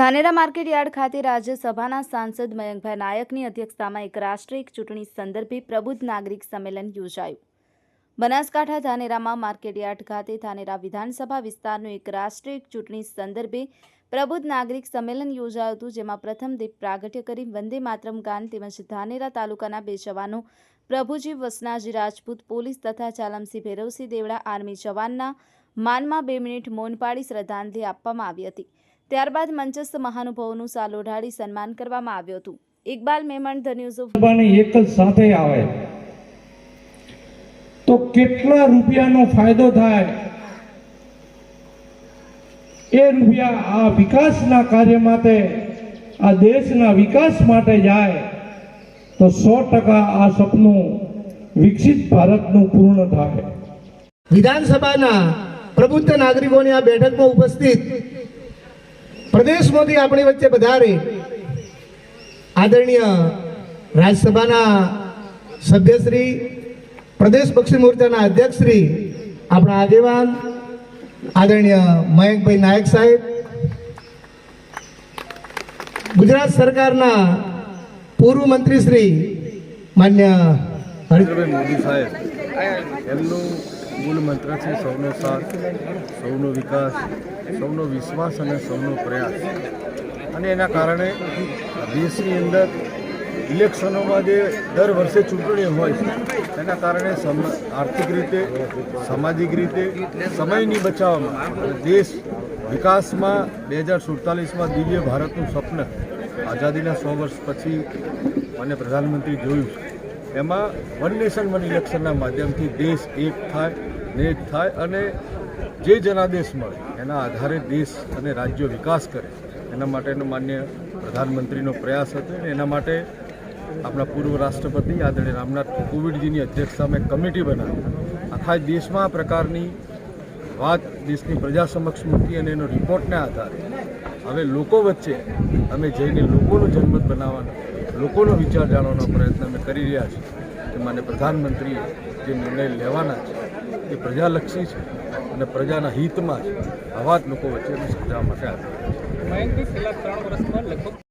Dhanera market yard ખાતે રાજ્યસભાના સાંસદ મયંકભાઈ નાયકની અધ્યક્ષતામાં એક રાષ્ટ્રીય ચૂંટણી સંદર્ભે પ્રબુદ્ધ નાગરિક સંમેલન યોજાયું. બનાસકાંઠા ધાનેરામાં માર્કેટયાર્ડ ખાતે ધાનેરા વિધાનસભા વિસ્તારનું એક રાષ્ટ્રીય ચૂંટણી સંદર્ભે પ્રબુદ્ધ નાગરિક સંમેલન યોજાયું હતું, જેમાં પ્રથમ દીપ પ્રાગટ્ય કરી વંદે માતરમ ગાન તેમજ ધાનેરા તાલુકાના બે જવાનો પ્રભુજી વસનાજી રાજપૂત, પોલીસ તથા ચાલમસિંહ ભૈરવસિંહ દેવડા, આર્મી જવાનના માનમાં બે મિનિટ મૌન પાડી શ્રદ્ધાંજલિ આપવામાં આવી હતી. ત્યારબાદ મંચસ્થ મહાનુભાવોનું સાલ ઓઢાડી સન્માન કરવામાં આવ્યું હતું. Iqbal Memon the news of એક જ સાથે આવે. તો કેટલા રૂપિયાનો ફાયદો થાય? એ રૂપિયા આ વિકાસના કાર્ય માટે આ દેશના વિકાસ માટે જાય તો સો ટકા આ સપનું વિકસિત ભારતનું પૂર્ણ થાય. વિધાનસભાના પ્રબુદ્ધ નાગરિકોની આ બેઠકમાં ઉપસ્થિત પ્રદેશમાંથી આપણી વચ્ચે પધારે આદરણીય રાજ્યસભાના સભ્યશ્રી, પ્રદેશ પક્ષી મોરચાના અધ્યક્ષશ્રી, આપણા આગેવાન, આદરણીય મયંકભાઈ નાયક સાહેબ, ગુજરાત સરકારના પૂર્વ મંત્રી શ્રી માન્ય હરિ મોદી સાહેબ, એમનું મૂળ મંત્ર છે સૌનો સાથ, સૌનો વિકાસ, સૌનો વિશ્વાસ અને સૌનો પ્રયાસ. અને એના કારણે દેશની અંદર ઇલેક્શનોમાં જે દર વર્ષે ચૂંટણી હોય, તેના કારણે આર્થિક રીતે, સામાજિક રીતે, સમયની બચાવવામાં, દેશ વિકાસમાં બે હજાર સુડતાલીસમાં દિવ્ય ભારતનું સ્વપ્ન આઝાદીના સો વર્ષ પછી મને પ્રધાનમંત્રી જોયું. એમાં વન નેશન વન ઇલેક્શનના માધ્યમથી દેશ એક થાય એક થાય અને જે જનાદેશ મળે, એના આધારે દેશ અને રાજ્યો વિકાસ કરે. એના માટેનો માન્ય પ્રધાનમંત્રીનો પ્રયાસ હતો અને એના માટે આપણા પૂર્વ રાષ્ટ્રપતિ આદરણીય રામનાથ કોવિડજીની અધ્યક્ષતામાં કમિટી બનાવી. આખા દેશમાં આ પ્રકારની વાત દેશની પ્રજા સમક્ષ મૂકી અને એનો રિપોર્ટના આધારે. હવે લોકો વચ્ચે અમે જઈને લોકોનો જનમત બનાવવાનો લોકોનો વિચાર જાણવાનો પ્રયત્ન અમે કરી રહ્યા છીએ કે માન્ય પ્રધાનમંત્રીએ જે નિર્ણય લેવાના છે, એ પ્રજાલક્ષી છે અને પ્રજાના હિતમાં છે આવા લોકો વચ્ચે સમજાવવા માટે આવ્યા છીએ